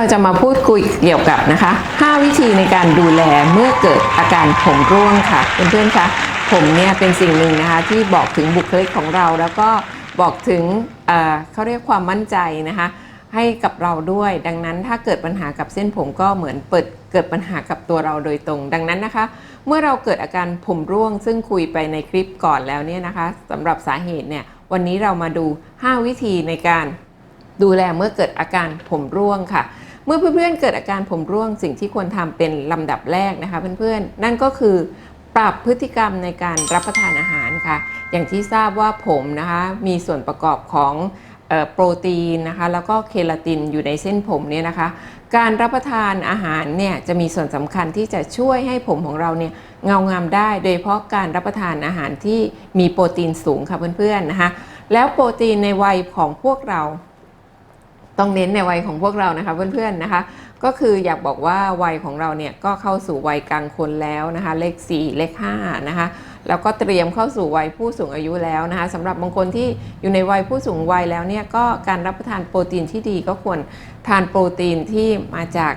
เราจะมาพูดคุยเกี่ยวกับนะคะ 5 วิธีในการดูแลเมื่อเกิดอาการผมร่วงค่ะเพื่อนๆคะผมเนี่ยเป็นสิ่งหนึ่งนะคะที่บอกถึงบุคลิกของเรา แล้วก็บอกถึงเเขาเรียกความมั่นใจนะคะให้กับเราด้วย ดังนั้นถ้าเกิดปัญหากับเส้นผมก็เหมือนเปิดเกิดปัญหากับตัวเราโดยตรง ดังนั้นนะคะ เมื่อเราเกิดอาการผมร่วง ซึ่งคุยไปในคลิปก่อนแล้วเนี่ยนะคะสำหรับสาเหตุเนี่ยวันนี้เรามาดู 5 วิธีในการดูแลเมื่อเกิดอาการผมร่วงค่ะ เมื่อเพื่อนๆเกิดอาการผมร่วงสิ่งที่ควรทำเป็นลำดับแรกนะคะเพื่อนๆ นั่นก็คือปรับพฤติกรรมในการรับประทานอาหารค่ะ อย่างที่ทราบว่าผมนะคะมีส่วนประกอบของโปรตีนนะคะแล้วก็เคลาตินอยู่ในเส้นผมเนี่ยนะคะ การรับประทานอาหารเนี่ยจะมีส่วนสำคัญที่จะช่วยให้ผมของเราเนี่ยเงางามได้ โดยเฉพาะการรับประทานอาหารที่มีโปรตีนสูงค่ะเพื่อนๆนะคะแล้วโปรตีนในวัยของพวกเรา ต้องเน้นในวัยของพวกเรานะคะเพื่อนๆนะคะ ก็คืออยากบอกว่าวัยของเราเนี่ยก็เข้าสู่วัยกลางคนแล้วนะคะ เลข 4 เลข5นะคะแล้วก็เตรียมเข้าสู่วัยผู้สูงอายุแล้วนะคะสำหรับบางคนที่อยู่ในวัยผู้สูงวัยแล้วเนี่ยก็การรับประทานโปรตีนที่ดีก็ควรทานโปรตีนที่มาจาก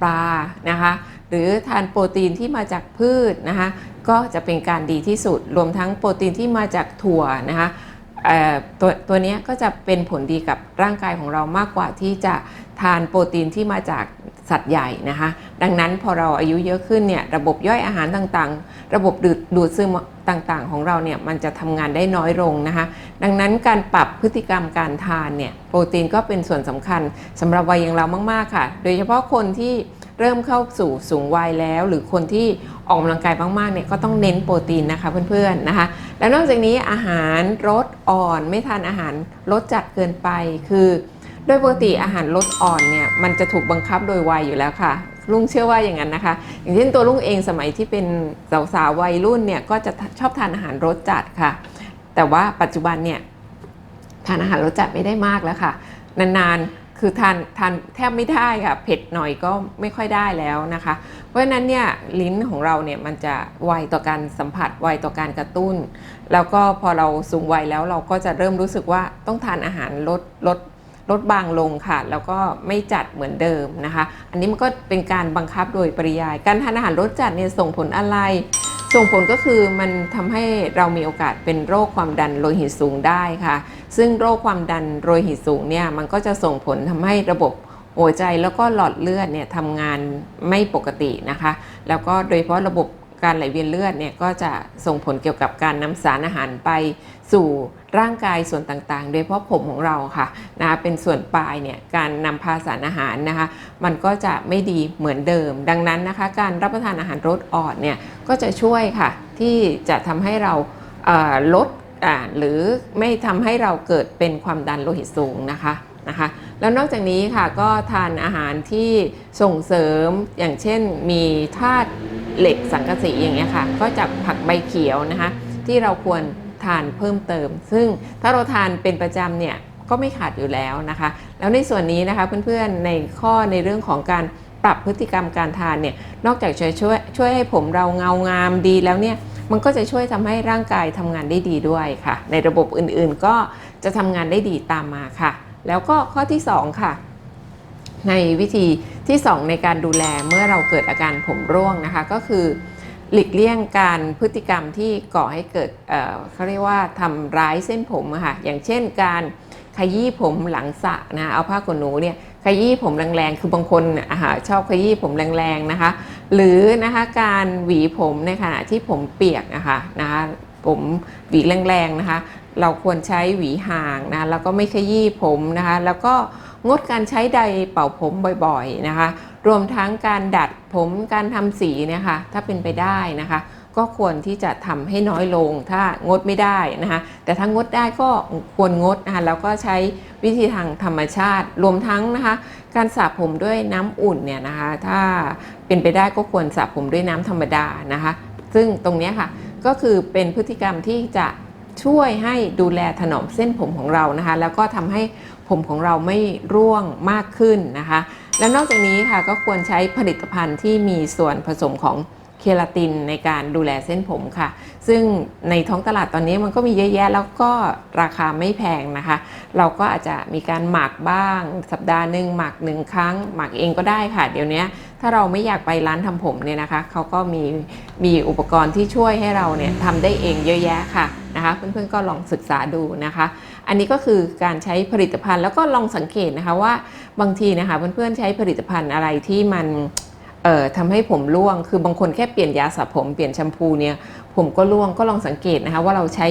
ปลานะคะหรือทานโปรตีนที่มาจากพืชนะคะก็จะเป็นการดีที่สุดรวมทั้งโปรตีนที่มาจากถั่วนะคะ ตัวตัวนี้ก็จะเป็นผลดีกับร่างกายของเรามากกว่าที่จะทานโปรตีนที่มาจากสัตว์ใหญ่นะคะ ดังนั้นพอเราอายุเยอะขึ้นเนี่ยระบบย่อยอาหารต่างๆ ระบบดูดดูดซึมต่างๆ ของเราเนี่ยมันจะทำงานได้น้อยลงนะคะ ดังนั้นการปรับพฤติกรรมการทานเนี่ยโปรตีนก็เป็นส่วนสำคัญสำหรับวัยอย่างเรามากๆค่ะ โดยเฉพาะคนที่ เริ่มเข้าสู่สูงวัยแล้ว หรือคนที่ออกกำลังกายมากๆเนี่ยก็ต้องเน้นโปรตีนนะคะเพื่อนๆนะคะ แล้วนอกจากนี้อาหารรสอ่อนไม่ทานอาหารรสจัดเกินไปคือโดยปกติอาหารรสอ่อนเนี่ยมันจะถูกบังคับโดยวัยอยู่แล้วค่ะลุงเชื่อว่าอย่างนั้นนะคะ อย่างเช่นตัวลุงเองสมัยที่เป็นสาวๆวัยรุ่นเนี่ยก็จะชอบทานอาหารรสจัดค่ะ แต่ว่าปัจจุบันเนี่ยทานอาหารรสจัดไม่ได้มากแล้วค่ะ นานๆ คือทานทานแทบไม่ได้ค่ะเผ็ดหน่อยก็ไม่ค่อยได้แล้วนะคะ เพราะฉะนั้นเนี่ยลิ้นของเราเนี่ยมันจะไวต่อการสัมผัสไวต่อการกระตุ้น แล้วก็พอเราสูงวัยแล้วเราก็จะเริ่มรู้สึกว่าต้องทานอาหารลดลดลดบางลงค่ะ แล้วก็ไม่จัดเหมือนเดิมนะคะ อันนี้มันก็เป็นการบังคับโดยปริยาย การทานอาหารลดจัดเนี่ยส่งผลอะไร ส่งผลก็คือมันทำให้เรามีโอกาสเป็นโรคความดันโลหิตสูงได้ค่ะ ซึ่งโรคความดันโลหิตสูงเนี่ยมันก็จะส่งผลทำให้ระบบหัวใจแล้วก็หลอดเลือดเนี่ยทำงานไม่ปกตินะคะ แล้วก็โดยเฉพาะระบบ การไหลเวียนเลือดเนี่ยก็จะส่งผลเกี่ยวกับการนำสารอาหารไปสู่ร่างกายส่วนต่างๆ โดยเฉพาะผมของเราค่ะนะคะเป็นส่วนปลายเนี่ยการนำพาสารอาหารนะคะมันก็จะไม่ดีเหมือนเดิม ดังนั้นนะคะการรับประทานอาหารรสอ่อนเนี่ยก็จะช่วยค่ะที่จะทำให้เราเลดหรือไม่ทำให้เราเกิดเป็นความดันโลหิตสูงนะคะนะคะแล้วนอกจากนี้ค่ะก็ทานอาหารที่ส่งเสริมอย่างเช่นมีธาตุ เหล็กสังกะสีอย่างเงี้ยค่ะ ก็จากผักใบเขียวนะคะ ที่เราควรทานเพิ่มเติม ซึ่งถ้าเราทานเป็นประจำเนี่ยก็ไม่ขาดอยู่แล้วนะคะ แล้วในส่วนนี้นะคะเพื่อนๆในข้อในเรื่องของการปรับพฤติกรรมการทานเนี่ยนอกจากจะช่วยช่วยให้ผมเราเงางามดีแล้วเนี่ยมันก็จะช่วยทำให้ร่างกายทำงานได้ดีด้วยค่ะ ในระบบอื่นๆก็จะทำงานได้ดีตามมาค่ะ แล้วก็ข้อที่ 2 ค่ะ ในวิธีที่ 2 ในการดูแลเมื่อเราเกิดอาการผมร่วงนะคะ ก็คือ หลีกเลี่ยงการพฤติกรรมที่ก่อให้เกิดเเขาเรียกว่าทำร้ายเส้นผมะค่ะอย่างเช่นการขยี้ผมหลังสระนะเอาผ้าขนหนูเนี่ยขยี้ผมแรงๆ คือบางคนอะค่ะชอบขยี้ผมแรงๆนะคะ หรือนะคะการหวีผมในขณะที่ผมเปียกนะคะนะคะผมหวีแรงๆนะคะ เราควรใช้หวีห่างนะแล้วก็ไม่ขยี้ผมนะคะ แล้วก็ งดการใช้ไดเป่าผมบ่อยๆนะคะ รวมทั้งการดัดผมการทำสีนี่ยค่ะถ้าเป็นไปได้นะคะ ก็ควรที่จะทำให้น้อยลงถ้างดไม่ได้นะคะแต่ถ้างดได้ก็ควรงดนะคะแล้วก็ใช้วิธีทางธรรมชาติ รวมทั้งนะคะ การสระผมด้วยน้ำอุ่นเนี่ยนะคะถ้าเป็นไปได้ก็ควรสระผมด้วยน้ำธรรมดานะคะ ซึ่งตรงนี้ค่ะก็คือเป็นพฤติกรรมที่จะ ช่วยให้ดูแลถนอมเส้นผมของเรานะคะ แล้วก็ทำให้ผมของเราไม่ร่วงมากขึ้นนะคะ และนอกจากนี้ค่ะก็ควรใช้ผลิตภัณฑ์ที่มีส่วนผสมของเคลาตินในการดูแลเส้นผมค่ะ ซึ่งในท้องตลาดตอนนี้มันก็มีเยอะแยะแล้วก็ราคาไม่แพงนะคะ เราก็อาจจะมีการหมักบ้าง สัปดาห์หนึ่งหมักหนึ่งครั้ง หมักเองก็ได้ค่ะ เดี๋ยวนี้ ถ้าเราไม่อยากไปร้านทำผมเนี่ยนะคะเขาก็มีมีอุปกรณ์ที่ช่วยให้เราเนี่ยทำได้เองเยอะแยะค่ะนะคะเพื่อนๆก็ลองศึกษาดูนะคะ อันนี้ก็คือการใช้ผลิตภัณฑ์แล้วก็ลองสังเกตนะคะว่าบางทีนะคะเพื่อนๆใช้ผลิตภัณฑ์อะไรที่มันเอ่อทำให้ผมร่วง คือบางคนแค่เปลี่ยนยาสระผมเปลี่ยนแชมพูเนี่ยผมก็ร่วงก็ลองสังเกตนะคะว่าเราใช้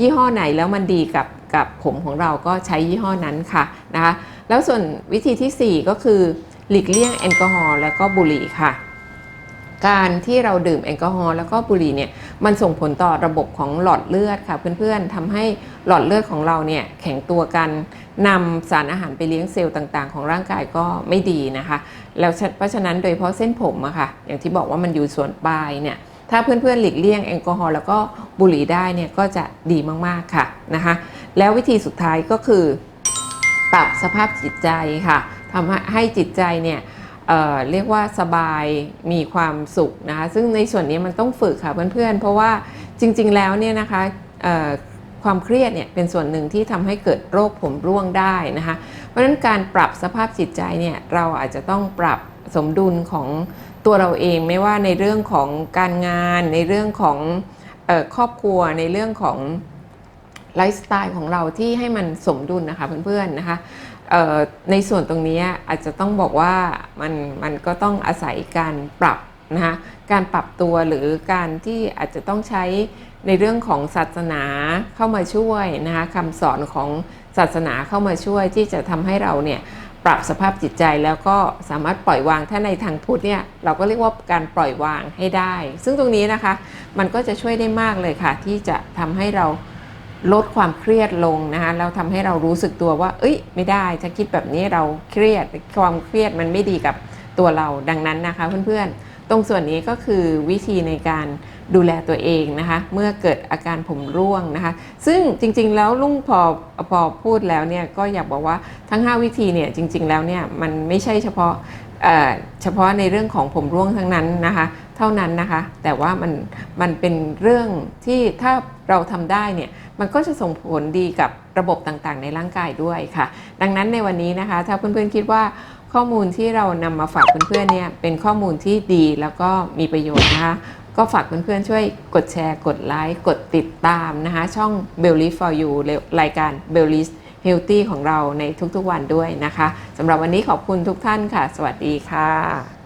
ยี่ห้อไหนแล้วมันดีกับกับผมของเราก็ใช้ยี่ห้อนั้นค่ะนะคะแล้วส่วนวิธีทีสี่4 ก็คือ หลีกเลี่ยงแอลกอฮอล์แล้วก็บุหรี่ค่ะ การที่เราดื่มแอลกอฮอล์แล้วก็บุหรี่เนี่ยมันส่งผลต่อระบบของหลอดเลือดค่ะ เพื่อนๆทำให้หลอดเลือดของเราเนี่ยแข็งตัวกันนำสารอาหารไปเลี้ยงเซลล์ต่างๆ ของร่างกายก็ไม่ดีนะคะ แล้วเพราะฉะนั้นโดยเฉพาะเส้นผมอะค่ะ อย่างที่บอกว่ามันอยู่ส่วนปลายเนี่ยถ้าเพื่อนๆหลีกเลี่ยงแอลกอฮอล์แล้วก็บุหรี่ได้เนี่ยก็จะดีมากๆค่ะนะคะ แล้ววิธีสุดท้ายก็คือ ปรับสภาพจิตใจค่ะ ทำให้จิตใจเนี่ยเเรียกว่าสบายมีความสุขนะคะซึ่งในส่วนนี้มันต้องฝึกค่ะเพื่อนๆ เพราะว่าจริงๆแล้วเนี่ยนะคะความเครียดเนี่ยเป็นส่วนหนึ่งที่ทำให้เกิดโรคผมร่วงได้นะคะเพราะฉะนั้นการปรับสภาพจิตใจเนี่ยเราอาจจะต้องปรับสมดุลของตัวเราเองไม่ว่าในเรื่องของการงาน ในเรื่องของออครอบครัวในเรื่องของ ไลฟ์สไตล์ของเราที่ให้มันสมดุลนะคะเพื่อนๆนะคะในส่วนตรงนี้อาจจะต้องบอกว่ามันมันก็ต้องอาศัยการปรับนะคะการปรับตัวหรือการที่อาจจะต้องใช้ในเรื่องของศาสนาเข้ามาช่วยนะคะคำสอนของศาสนาเข้ามาช่วยที่จะทำให้เราเนี่ยปรับสภาพจิตใจแล้วก็สามารถปล่อยวางถ้าในทางพุทธเนี่ยเราก็เรียกว่าการปล่อยวางให้ได้ ซึ่งตรงนี้นะคะมันก็จะช่วยได้มากเลยค่ะ ที่จะทำให้เรา ลดความเครียดลงนะคะเราทำให้เรารู้สึกตัวว่า เอ้ย ไม่ได้ถ้าคิดแบบนี้เราเครียดความเครียดมันไม่ดีกับตัวเราดังนั้นนะคะเพื่อนๆ ตรงส่วนนี้ก็คือวิธีในการดูแลตัวเองนะคะ เมื่อเกิดอาการผมร่วงนะคะ ซึ่งจริงๆแล้วลุงพอพอพูดแล้วเนี่ยก็อยากบอกว่าทั้ง 5 วิธีเนี่ยจริง ๆ แล้วเนี่ยมันไม่ใช่เฉพาะเเฉพาะในเรื่องของผมร่วงทั้งนั้นนะคะ เท่านั้นนะคะ แต่ว่ามันมันเป็นเรื่องที่ถ้าเราทำได้เนี่ย มันก็จะส่งผลดีกับระบบต่างๆ ในร่างกายด้วยค่ะ ดังนั้นในวันนี้นะคะ ถ้าเพื่อนๆคิดว่าข้อมูลที่เรานำมาฝากเพื่อนๆเนี่ยเป็นข้อมูลที่ดีแล้วก็มีประโยชน์นะคะก็ฝากเพื่อนๆช่วยกดแชร์ กดไลค์ กดติดตามนะคะ ช่อง b e l l i s for you รายการ b e l l i s Healthy ของเราในทุกๆวันด้วยนะคะสำหรับวันนี้ขอบคุณทุกท่านค่ะ สวัสดีค่ะ